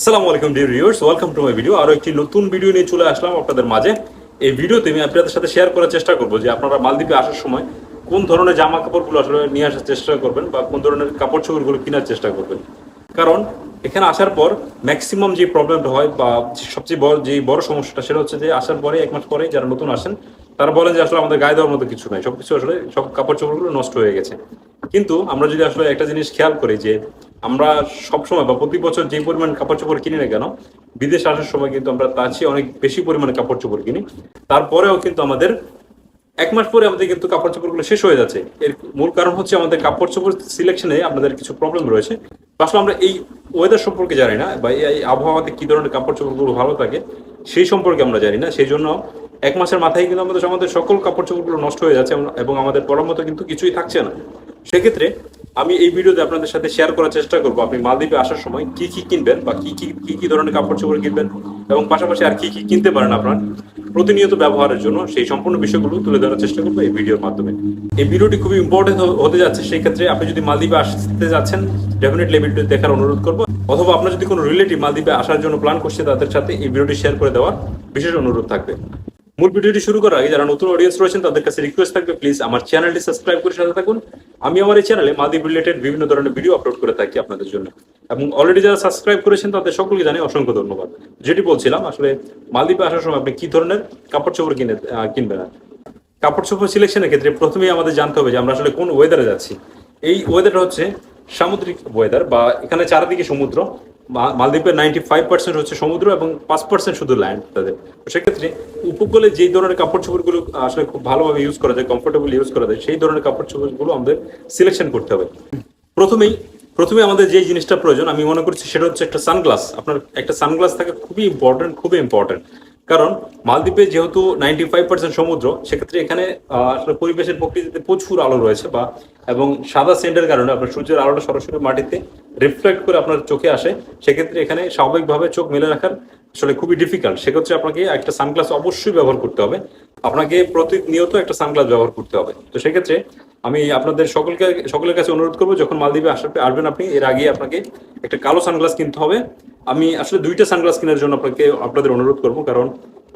আসসালামু আলাইকুম dear viewers welcome to my video আরও একটি নতুন ভিডিও নিয়ে চলে আসলাম আপনাদের মাঝে। এই ভিডিওতে আমি আপনাদের সাথে শেয়ার করার চেষ্টা করব যে আপনারা মালদ্বীপে আসার সময় কোন ধরনের জামা কাপড়গুলো আসলে নিয়ে আসার চেষ্টা করবেন বা কোন ধরনের কাপড় চোপড়গুলো কেনার চেষ্টা করবেন। কারণ এখানে আসার পর ম্যাক্সিমাম যে প্রবলেমটা হয় বা সবচেয়ে বড় যে বড় সমস্যাটা, সেটা হচ্ছে যে আসার পরে, এক মাস পরে যারা নতুন আসেন তারা বলেন যে আসলে আমাদের গায়ে দেওয়ার মতো কিছু নাই। সবকিছু আসলে সব কাপড় চোপড়গুলো নষ্ট হয়ে গেছে। কিন্তু আমরা যদি আসলে একটা জিনিস খেয়াল করি যে আমরা সবসময় বা প্রতি বছর যে পরিমাণ কাপড় চোপড় কিনি না কেন, বিদেশে আসার সময় কিন্তু আমরা তার চেয়ে অনেক বেশি পরিমাণে কাপড় চোপড় কিনি। তারপরেও কিন্তু আমাদের এক মাস পরে আমাদের কিন্তু কাপড় চোপড়গুলো শেষ হয়ে যাচ্ছে। এর মূল কারণ হচ্ছে আমাদের কাপড় চোপড় সিলেকশনে আপনাদের কিছু প্রবলেম রয়েছে। আসলে আমরা এই ওয়েদার সম্পর্কে জানি না বা এই আবহাওয়াতে কি ধরনের কাপড় চোপড়গুলো ভালো থাকে, সেই সম্পর্কে আমরা জানি না। সেই জন্য এক মাসের মাথায় কিন্তু আমাদের আমাদের সকল কাপড় চোপড়গুলো নষ্ট হয়ে যাচ্ছে এবং- আমাদের পরার মতো কিন্তু কিছুই থাকছে না। সেক্ষেত্রে আমি এই ভিডিওতে আপনাদের সাথে শেয়ার করার চেষ্টা করব আপনি মালদ্বীপে আসার সময় কি কি কিনবেন বা কি কি কি ধরনের কাপড় চোপড় কিনবেন এবং পাশাপাশি আর কি কি কিনতে পারেন আপনার প্রতিনিয়ত ব্যবহারের জন্য সেই সম্পূর্ণ বিষয়গুলো তুলে ধরার চেষ্টা করব এই ভিডিওর মাধ্যমে। এই ভিডিওটি খুবই ইম্পর্টেন্ট হতে যাচ্ছে সেই ক্ষেত্রে আপনি যদি মালদ্বীপে আসতে যাচ্ছেন ডেফিনেটলি এই ভিডিওটি দেখার অনুরোধ করব। অথবা আপনার যদি কোনো রিলেটিভ মালদ্বীপে আসার জন্য প্ল্যান করছে তাদের সাথে এই ভিডিওটি শেয়ার করে দেওয়ার বিশেষ অনুরোধ থাকবে। মূল ভিডিওটি শুরু করার আগে যারা নতুন অডিয়েন্স রয়েছেন, তাদের কাছে রিকোয়েস্ট থাকবে প্লিজ আমার চ্যানেলটি সাবস্ক্রাইব করে সাথে থাকুন। আমি আমার এই চ্যানেলে মালদ্বীপ রিলেটেড বিভিন্ন ধরনের ভিডিও আপলোড করে থাকি আপনাদের জন্য। এবং অলরেডি যারা সাবস্ক্রাইব করেছেন, তাদের সকলকে জানাই অসংখ্য ধন্যবাদ। যেটি বলছিলাম, আসলে মালদ্বীপে আসার সময় আপনি কি ধরনের কাপড় চোপড় কিনে কিনবেন? কাপড় চোপড় সিলেকশনের ক্ষেত্রে প্রথমেই আমাদের জানতে হবে যে আমরা আসলে কোন ওয়েদারে যাচ্ছি। এই ওয়েদারটা হচ্ছে সামুদ্রিক ওয়েদার বা এখানে চারিদিকে সমুদ্র। মালদ্বীপের নাইনটি ফাইভ পার্সেন্ট হচ্ছে সমুদ্র এবং পাঁচ পার্সেন্ট শুধু ল্যান্ড তাদের। সেক্ষেত্রে উপকূলে যেই ধরনের কাপড় চোপড়গুলো আসলে খুব ভালোভাবে ইউজ করা যায় কমফোর্টেবল ইউজ করা যায়, সেই ধরনের কাপড় চোপড়গুলো আমাদের সিলেকশন করতে হবে। প্রথমেই, প্রথমে আমাদের যে জিনিসটা প্রয়োজন, আমি মনে করছি সেটা হচ্ছে একটা সানগ্লাস আপনার একটা সানগ্লাস থাকা খুবই ইম্পর্টেন্ট খুবই ইম্পর্টেন্ট কারণ মালদ্বীপে যেহেতু নাইনটি ফাইভ পার্সেন্ট সমুদ্র, সেক্ষেত্রে এখানে আসলে পরিবেশের প্রকৃতিতে প্রচুর আলো রয়েছে বা, এবং সাদা সেন্টের কারণে আপনার সূর্যের আলোটা সরাসরি মাটিতে রিফ্লেক্ট করে আপনার চোখে আসে, সেক্ষেত্রে এখানে স্বাভাবিকভাবে চোখ মেলে রাখার আসলে খুবই ডিফিকাল্ট সেক্ষেত্রে আপনাকে একটা সানগ্লাস অবশ্যই ব্যবহার করতে হবে। আপনাকে প্রতিনিয়ত একটা সানগ্লাস ব্যবহার করতে হবে। তো সেক্ষেত্রে আমি আপনাদের সকলকে, সকলের কাছে অনুরোধ করব, যখন মালদ্বীপে আসার আসবেন আপনি, এর আগে আপনাকে একটা কালো সানগ্লাস কিনতে হবে। আমি আসলে দুইটা সানগ্লাস কেনার জন্য আপনাকে, আপনাদের অনুরোধ করব, কারণ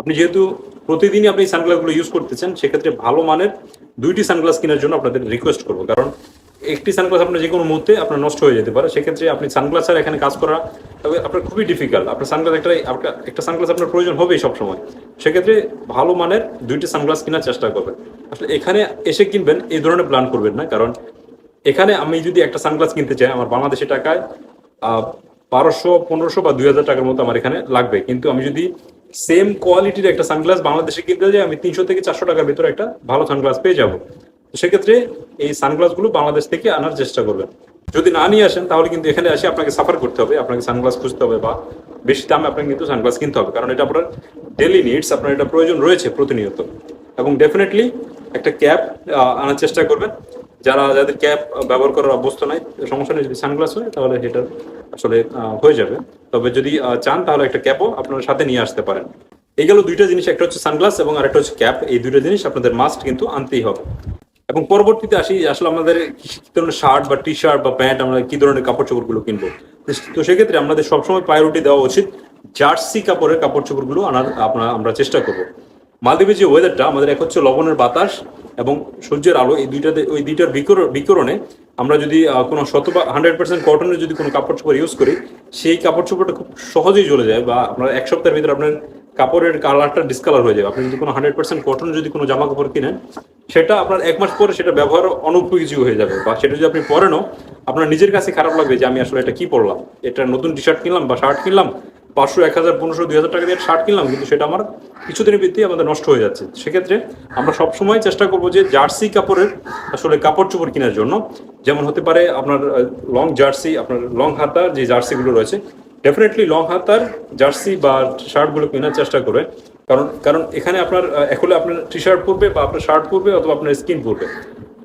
আপনি যেহেতু প্রতিদিনই আপনি সানগ্লাসগুলো ইউজ করতেছেন, সেক্ষেত্রে ভালো মানের দুইটি সানগ্লাস কেনার জন্য আপনাদের রিকোয়েস্ট করব, কারণ একটি সানগ্লাস আপনার যে কোনো মুহূর্তে আপনার নষ্ট হয়ে যেতে পারে। সেক্ষেত্রে আপনি সানগ্লাস আর এখানে কাজ করা আপনার খুবই ডিফিকাল্ট আপনার সানগ্লাস একটা একটা সানগ্লাস আপনার প্রয়োজন হবেই সবসময়। সেক্ষেত্রে ভালো মানের দুইটি সানগ্লাস কেনার চেষ্টা করবেন। আসলে এখানে এসে কিনবেন, এই ধরনের প্ল্যান করবেন না। কারণ এখানে আমি যদি একটা সানগ্লাস কিনতে চাই, আমার বাংলাদেশি টাকায় বারোশো, পনেরোশো বা দুই হাজার টাকার মতো আমার এখানে লাগবে। কিন্তু আমি যদি সেম কোয়ালিটির একটা সানগ্লাস বাংলাদেশে কিনতে যাই, আমি তিনশো থেকে চারশো টাকার ভিতরে একটা ভালো সানগ্লাস পেয়ে যাব। সেক্ষেত্রে এই সানগ্লাসগুলো বাংলাদেশ থেকে আনার চেষ্টা করবেন। যদি না নিয়ে আসেন, তাহলে কিন্তু এখানে এসে আপনাকে সাফার করতে হবে, আপনাকে সানগ্লাস খুঁজতে হবে বা বেশি দামে আপনাকে কিন্তু সানগ্লাস কিনতে হবে, কারণ এটা আপনার ডেলি নিডস আপনার এটা প্রয়োজন রয়েছে প্রতিনিয়ত। এবং ডেফিনেটলি একটা ক্যাপ আনার চেষ্টা করবেন। যারা, যাদের ক্যাপ ব্যবহার করার অভ্যস্ত নাই, সমস্যা নেই, যদি সানগ্লাস হয়, তাহলে সেটা আসলে হয়ে যাবে। তবে যদি চান, তাহলে একটা ক্যাপও আপনার সাথে নিয়ে আসতে পারেন। এই গেল দুইটা জিনিস, একটা হচ্ছে সানগ্লাস এবং আরেকটা হচ্ছে ক্যাপ এই দুইটা জিনিস আপনাদের মাস্ট কিন্তু আনতেই হবে। এবং পরবর্তীতে আসি, আসলে আমাদের কি ধরনের শার্ট বা টি শার্ট বা প্যান্ট আমরা কি ধরনের কাপড় চোপড়গুলো কিনবো? তো সেক্ষেত্রে আমাদের সবসময় প্রায়োরিটি দেওয়া উচিত জার্সি কাপড়ের কাপড় চোপড়গুলো আনার আপনার আমরা চেষ্টা করব। মালদ্বীপের যে ওয়েদারটা আমাদের এক হচ্ছে লবণের বাতাস এবং সূর্যের আলো, এই দুইটাতে, ওই দুইটার বিকর- বিকরণে আমরা যদি কোনো শত বা হান্ড্রেড পার্সেন্ট কটনের যদি কোনো কাপড় চোপড় ইউজ করি, সেই কাপড় চোপড়টা খুব সহজেই চলে যায় বা আপনার এক সপ্তাহের ভিতরে আপনার কাপড়ের কালারটা ডিসকালার হয়ে যাবে। আপনি যদি কোনো হান্ড্রেড পার্সেন্ট কটন যদি কোনো জামা কাপড় কিনেন, সেটা আপনার এক মাস পরে সেটা ব্যবহার অনুপযোগী হয়ে যাবে। বা সেটা যদি আপনি পরেনও আপনার নিজের কাছে খারাপ লাগবে যে আমি আসলে এটা কি পরলাম। এটা নতুন টি শার্ট কিনলাম বা শার্ট কিনলাম, পাঁচশো, এক হাজার, পনেরোশো, দুই হাজার টাকা দিয়ে শার্ট কিনলাম, কিন্তু সেটা আমার কিছুদিনের ভিত্তিতে আমাদের নষ্ট হয়ে যাচ্ছে। সেক্ষেত্রে আমরা সবসময় চেষ্টা করব যে জার্সি কাপড়ের আসলে কাপড় চোপড় কেনার জন্য। যেমন হতে পারে আপনার লং জার্সি আপনার লং হাতা যে জার্সিগুলো রয়েছে ডেফিনেটলি লং হাতার জার্সি বা শার্টগুলো কেনার চেষ্টা করবে কারণ কারণ এখানে আপনার এখন আপনার টি শার্ট পরবে বা আপনার শার্ট পরবে অথবা আপনার স্কিন পরবে।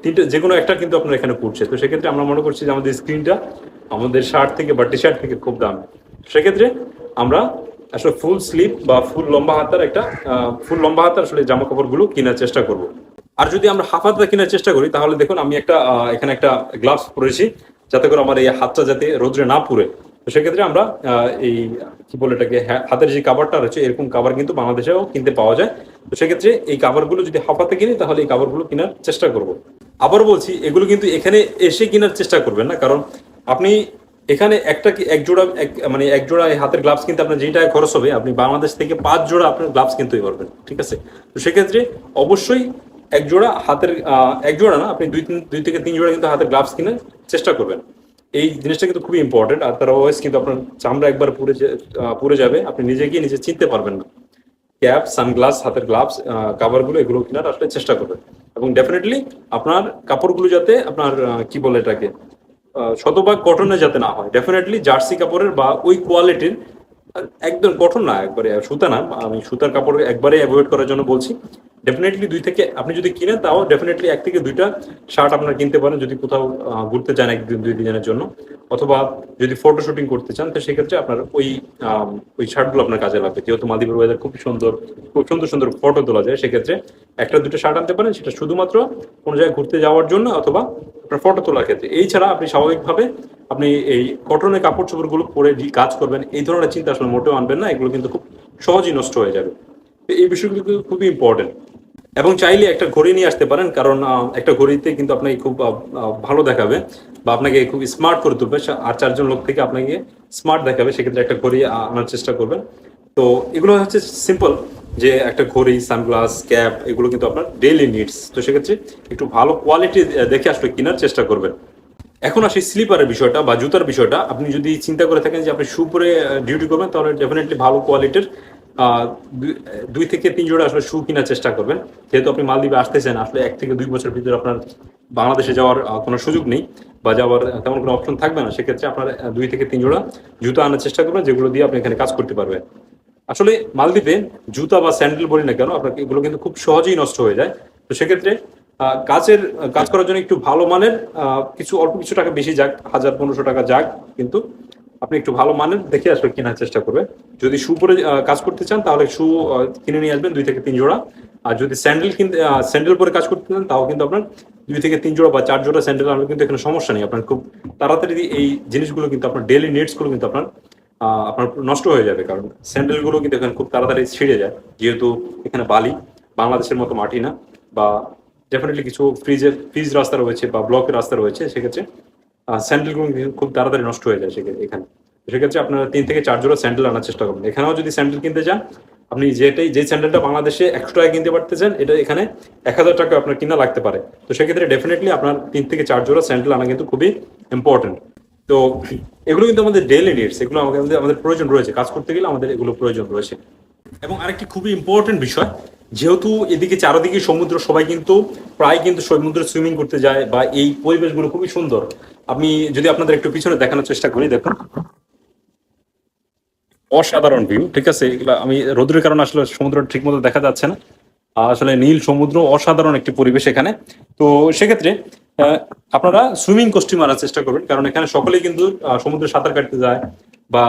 তিনটে যে কোনো একটা কিন্তু আপনার এখানে পড়ছে তো সেক্ষেত্রে আমরা মনে করছি যে আমাদের স্ক্রিনটা আমাদের শার্ট থেকে বা টি শার্ট থেকে খুব দাম। সেক্ষেত্রে আমরা আসলে ফুল স্লিপ বা ফুল লম্বা হাতার একটা ফুল লম্বা হাতার আসলে জামা কাপড়গুলো কেনার চেষ্টা করব। আর যদি আমরা হাফ হাতটা কেনার চেষ্টা করি, তাহলে দেখুন আমি একটা এখানে একটা গ্লাভস পরেছি, যাতে করে আমার এই হাতটা যাতে রোদ্রে না পুড়ে। তো সেক্ষেত্রে আমরা এই, কি বলে এটাকে হাতের যে কাভারটা রয়েছে, এরকম কাভার কিন্তু বাংলাদেশেও কিনতে পাওয়া যায়। তো সেক্ষেত্রে এই কাভারগুলো যদি হাফাতে কিনি, তাহলে এই কাভারগুলো কেনার চেষ্টা করব। আবার বলছি, এগুলো কিন্তু এখানে এসে কেনার চেষ্টা করবেন না, কারণ আপনি এখানে একটা কি, এক জোড়া, এক- মানে এক জোড়া হাতের গ্লাভস কিনতে আপনার যেই টাকা খরচ হবে, আপনি বাংলাদেশ থেকে পাঁচ জোড়া আপনার গ্লাভস কিনতেই পারবেন ঠিক আছে? তো সেক্ষেত্রে অবশ্যই এক জোড়া হাতের এক জোড়া না, আপনি দুই, তিন, দুই থেকে তিন জোড়া কিন্তু হাতের গ্লাভস কিনে চেষ্টা করবেন। এই জিনিসটা কিন্তু খুবই ইম্পর্টেন্ট আর তার ওয়েস কিন্তু আপনার চামড়া একবার আহ, পুড়ে যাবে আপনি নিজে গিয়ে নিজে চিনতে পারবেন না। ক্যাপ সানগ্লাস হাতের গ্লাভস কাভারগুলো এগুলো কেনার আসলে চেষ্টা করবেন। এবং ডেফিনেটলি আপনার কাপড়গুলো যাতে আপনার কি বলে এটাকে শতভাগ কটনে যাতে না হয়। ডেফিনেটলি জার্সি কাপড়ের বা ওই কোয়ালিটির একদম কটন না একবারে সুতা না আমি সুতার কাপড় একবারে অ্যাভয়েড করার জন্য বলছি। ডেফিনেটলি দুই থেকে, আপনি যদি কিনেন তাও ডেফিনেটলি এক থেকে দুইটা শার্ট আপনারা কিনতে পারেন যদি কোথাও ঘুরতে চান একদিন দুই দিনের জন্য। অথবা যদি ফটো শুটিং করতে চান, তো সেক্ষেত্রে আপনার ওই ওই শার্টগুলো আপনার কাজে লাগবে। যেহেতু মালদ্বীপের ওয়েদার খুব সুন্দর খুব সুন্দর সুন্দর ফটো তোলা যায়, সেক্ষেত্রে একটা দুটো শার্ট আনতে পারেন। সেটা শুধুমাত্র কোনো জায়গায় ঘুরতে যাওয়ার জন্য অথবা আপনার ফটো তোলার ক্ষেত্রে। এই ছাড়া আপনি স্বাভাবিকভাবে আপনি এই কটনের কাপড় চোপড়গুলো পরে কাজ করবেন, এই ধরনের চিন্তা আসলে মোটেও আনবেন না। এগুলো কিন্তু খুব সহজেই নষ্ট হয়ে যাবে। এই বিষয়গুলো খুবই ইম্পর্টেন্ট এবং চাইলে একটা ঘড়ি নিয়ে আসতে পারেন, কারণ একটা ঘড়িতে কিন্তু আপনাকে খুব ভালো দেখাবে বা আপনাকে খুব স্মার্ট করে তুলবে। আর চারজন লোক থেকে আপনাকে স্মার্ট দেখাবে, সেক্ষেত্রে একটা ঘড়ি আনার চেষ্টা করবেন। তো এগুলো হচ্ছে সিম্পল যে একটা ঘড়ি সানগ্লাস ক্যাপ এগুলো কিন্তু আপনার ডেইলি নিডস তো সেক্ষেত্রে একটু ভালো কোয়ালিটি দেখে আসলে কেনার চেষ্টা করবেন। এখন আসি স্লিপারের বিষয়টা বা জুতার বিষয়টা। আপনি যদি চিন্তা করে থাকেন যে আপনি শু পরে ডিউটি করবেন, তাহলে ডেফিনেটলি ভালো কোয়ালিটির দুই থেকে তিন জোড়া আসলে শু কেনার চেষ্টা করবেন। যেহেতু আপনি মালদ্বীপে আসতেছেন, আসলে এক থেকে দুই বছর ভিতরে আপনার বাংলাদেশে যাওয়ার কোনো সুযোগ নেই বা যাওয়ার তেমন কোনো অপশন থাকবে না। সেক্ষেত্রে আপনার দুই থেকে তিন জোড়া জুতা আনার চেষ্টা করবেন, যেগুলো দিয়ে আপনি এখানে কাজ করতে পারবেন। আসলে মালদ্বীপে জুতা বা স্যান্ডেল বলি না কেন আপনাকে এগুলো কিন্তু খুব সহজেই নষ্ট হয়ে যায়। তো সেক্ষেত্রে কাজের কাজ করার জন্য একটু ভালো মানের কিছু, অল্প কিছু টাকা বেশি যাক, হাজার পনেরোশো টাকা যাক, কিন্তু আপনি একটু ভালো মানের দেখে আসলে কেনার চেষ্টা করবে। যদি শু পরে কাজ করতে চান, তাহলে শু কিনে নিয়ে আসবেন, দুই থেকে তিন জোড়া। আর যদি স্যান্ডেল কিনতে স্যান্ডেল পরে কাজ করতে চান, তাও কিন্তু আপনার দুই থেকে তিন জোড়া বা চার জোড়া স্যান্ডেল আনলে কিন্তু এখানে সমস্যা নেই। আপনার খুব তাড়াতাড়ি এই জিনিসগুলো কিন্তু আপনার ডেলি নিডসগুলো কিন্তু আপনার আপনার নষ্ট হয়ে যাবে। কারণ স্যান্ডেলগুলো কিন্তু এখানে খুব তাড়াতাড়ি ছিঁড়ে যায়। যেহেতু এখানে বালি, বাংলাদেশের মতো মাটি না, বা ডেফিনেটলি কিছু ফ্রিজের ফ্রিজ রাস্তা রয়েছে বা ব্লকের রাস্তা রয়েছে, সেক্ষেত্রে স্যান্ডেল খুব তাড়াতাড়ি নষ্ট হয়ে যায় সেক্ষেত্রে এখানে। সেক্ষেত্রে আপনারা তিন থেকে চার জোড়া স্যান্ডেল আনার চেষ্টা করবেন। এখানেও যদি স্যান্ডেল কিনতে চান, আপনি যেটাই যে স্যান্ডেলটা বাংলাদেশে একশো টাকা কিনতে পারতেছেন, এটা এখানে এক হাজার টাকা আপনার কিনা লাগতে পারে। তো সেক্ষেত্রে ডেফিনেটলি আপনার তিন থেকে চার জোড়া স্যান্ডেল আনা কিন্তু খুবই ইম্পর্টেন্ট তো এগুলো কিন্তু আমাদের ডেইলি নিডস এগুলো আমাদের আমাদের প্রয়োজন রয়েছে। কাজ করতে গেলে আমাদের এগুলো প্রয়োজন রয়েছে। এবং আরেকটি খুবই ইম্পর্টেন্ট বিষয় যেহেতু এদিকে চারদিকে সমুদ্র, সবাই কিন্তু প্রায় কিন্তু সমুদ্রে সুইমিং করতে যায় বা এই পরিবেশগুলো খুবই সুন্দর। আমি যদি আপনাদের একটু পিছনে দেখানোর চেষ্টা করি, দেখুন। অসাধারণ ভিউ ঠিক আছে? এগুলা আমি রোদ্রের কারণে আসলে সমুদ্র ঠিক মতো দেখা যাচ্ছে না। আসলে নীল সমুদ্র, অসাধারণ একটি পরিবেশ এখানে। তো সেক্ষেত্রে আপনারা সুইমিং কস্টিউম আনার চেষ্টা করবেন, কারণ এখানে সকলেই কিন্তু সমুদ্রে সাঁতার কাটতে যায় বা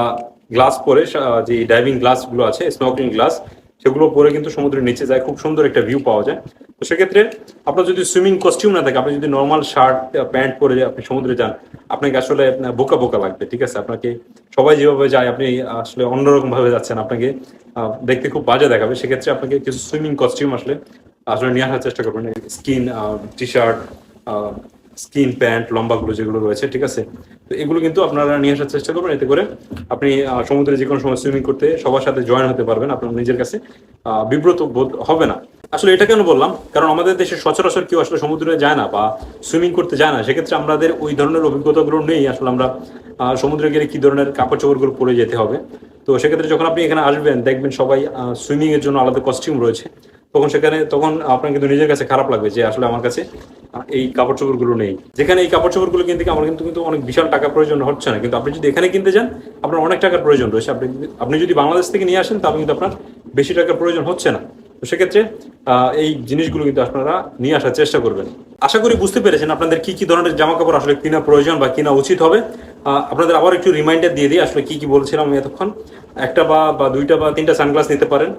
গ্লাস পরে যে ডাইভিং গ্লাসগুলো আছে স্নর্কেলিং গ্লাস সেগুলো পরে কিন্তু সমুদ্রের নিচে যায়, খুব সুন্দর একটা ভিউ পাওয়া যায়। তো সেক্ষেত্রে আপনার যদি সুইমিং কস্টিউম না থাকে, আপনি যদি নর্মাল শার্ট প্যান্ট পরে আপনি সমুদ্রে যান, আপনাকে আসলে বোকা বোকা লাগবে, ঠিক আছে? আপনাকে সবাই যেভাবে যায়, আপনি আসলে অন্যরকম ভাবে যাচ্ছেন, আপনাকে দেখতে খুব বাজে দেখাবে। সেক্ষেত্রে আপনাকে কিছু সুইমিং কস্টিউম আসলে আসলে নিয়ে আসার চেষ্টা করবেন। Skin T shirt skin pant, লম্বাগুলো যেগুলো রয়েছে, ঠিক আছে? তো এগুলো কিন্তু আপনারা নিয়ে আসার চেষ্টা করবেন। এতে করে আপনি সমুদ্রে যে কোনো সময় সুইমিং করতে সবার সাথে জয়েন হতে পারবেন। আপনার নিজের কাছে বিব্রত বোধ হবে না। আসলে এটা কেন বললাম? কারণ আমাদের দেশে সচরাচর কেউ আসলে সমুদ্রে যায় না বা সুইমিং করতে যায় না। সেক্ষেত্রে আমাদের ওই ধরনের অভিজ্ঞতাগুলো নেই। আসলে আমরা সমুদ্রে গেলে কি ধরনের কাপড় চোপড়গুলো পরে যেতে হবে? তো সেক্ষেত্রে যখন আপনি এখানে আসবেন, দেখবেন সবাই সুইমিং এর জন্য আলাদা কস্টিউম রয়েছে। তখন সেখানে, তখন আপনার কিন্তু নিজের কাছে খারাপ লাগবে যে আসলে আমার কাছে এই কাপড় চোপড়গুলো নেই। যেখানে এই কাপড় চোপড়গুলো কিনতে আমার কিন্তু কিন্তু অনেক বিশাল টাকা প্রয়োজন হচ্ছে না। কিন্তু আপনি যদি এখানে কিনতে যান, আপনার অনেক টাকার প্রয়োজন রয়েছে। আপনি আপনি যদি বাংলাদেশ থেকে নিয়ে আসেন, তাহলে কিন্তু আপনার বেশি টাকার প্রয়োজন হচ্ছে না। তো সেক্ষেত্রে এই জিনিসগুলো কিন্তু আপনারা নিয়ে আসার চেষ্টা করবেন। আশা করি বুঝতে পেরেছেন আপনাদের কি কি ধরনের জামা কাপড় আসলে কিনা প্রয়োজন বা কিনা উচিত হবে। আপনাদের আবার একটু রিমাইন্ডার দিয়ে দিই, আসলে কি কি বলছিলাম আমি এতক্ষণ। একটা বা দুইটা বা তিনটা সানগ্লাস নিতে পারেন।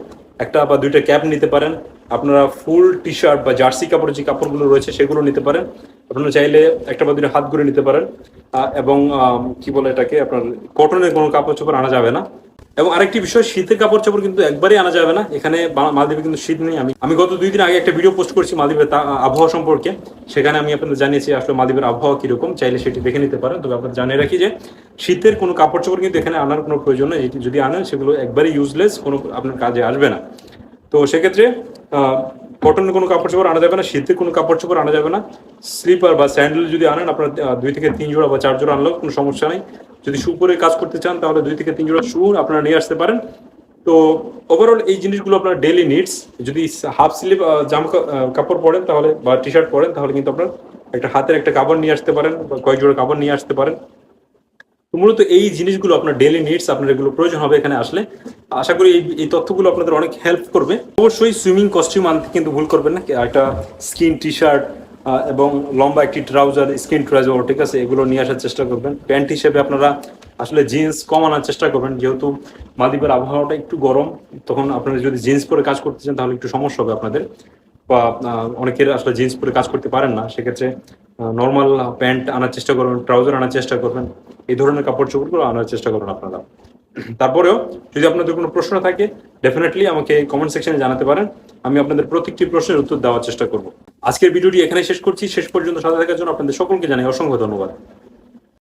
একটা বা দুইটা ক্যাপ নিতে পারেন। আপনারা ফুল টি শার্ট বা জার্সি কাপড়ের যে কাপড়গুলো রয়েছে, সেগুলো নিতে পারেন। আপনারা চাইলে একটা বা দুটো হাত ঘুরে নিতে পারেন। এবং কি বলে এটাকে? আপনার কটনের কোনো কাপড় চোপড় আনা যাবে না। এবং আরেকটি বিষয়, শীতের কাপড় চাপড় কিন্তু একবারই আনা যাবে না। এখানে মালদ্বীপে কিন্তু শীত নেই। আমি আমি গত দুই দিন আগে একটা ভিডিও পোস্ট করছি মালদ্বীপের আবহাওয়া সম্পর্কে। সেখানে আমি আপনাদের জানিয়েছি আসলে মালদ্বীপের আবহাওয়া কীরকম। চাইলে সেটি দেখে নিতে পারেন। তবে আপনারা জানিয়ে রাখি যে, শীতের কোনো কাপড় চাপড় কিন্তু এখানে আনার কোনো প্রয়োজন নেই। যদি আনেন, সেগুলো একবারই ইউজলেস কোনো আপনার কাজে আসবে না। তো সেক্ষেত্রে কটনের কোনো কাপড় চোপড় আনা যাবে না, শীতের কোনো কাপড় চোপড় আনা যাবে না। স্লিপার বা স্যান্ডেল যদি আনেন, আপনার দুই থেকে তিন জোড়া বা চার জোড়া আনলেও কোনো সমস্যা নেই। যদি শু পরে কাজ করতে চান, তাহলে দুই থেকে তিন জোড়া শু আপনারা নিয়ে আসতে পারেন। তো ওভারঅল এই জিনিসগুলো আপনার ডেইলি নিডস যদি হাফ স্লিপ জামা কাপড় পরেন তাহলে বা টি শার্ট পরেন, তাহলে কিন্তু আপনার একটা হাতের একটা কাপড় নিয়ে আসতে পারেন বা কয়েক জোড়া কাপড় নিয়ে আসতে পারেন। তো মূলত এই জিনিসগুলো আপনার ডেইলি নিডস আপনার এগুলো প্রয়োজন হবে এখানে আসলে। আশা করি এই তথ্যগুলো আপনাদের অনেক হেল্প করবে। অবশ্যই সুইমিং কস্টিউম আনতে কিন্তু ভুল করবেন না। একটা স্কিন টি শার্ট এবং লম্বা একটি ট্রাউজার স্কিন ট্রাউজার ঠিক আছে, এগুলো নিয়ে আসার চেষ্টা করবেন। প্যান্ট হিসেবে আপনারা আসলে জিন্স কম আনার চেষ্টা করবেন। যেহেতু মালদ্বীপের আবহাওয়াটা একটু গরম, তখন আপনারা যদি জিন্স পরে কাজ করতে চান, তাহলে একটু সমস্যা হবে আপনাদের। বা অনেকের আসলে জিন্স পরে কাজ করতে পারেন না। সেক্ষেত্রে নর্মাল প্যান্ট আনার চেষ্টা করবেন ট্রাউজার আনার চেষ্টা করবেন, এই ধরনের কাপড় চোপড়গুলো আনার চেষ্টা করবেন আপনারা। তারপরেও যদি আপনাদের কোনো প্রশ্ন থাকে ডেফিনেটলি আমাকে কমেন্ট সেকশনে জানাতে পারেন, আমি আপনাদের প্রত্যেকটি প্রশ্নের উত্তর দেওয়ার চেষ্টা করব। আজকের ভিডিওটি এখানে শেষ করছি। শেষ পর্যন্ত সাথে থাকার জন্য আপনাদের সকলকে জানাই অসংখ্য ধন্যবাদ।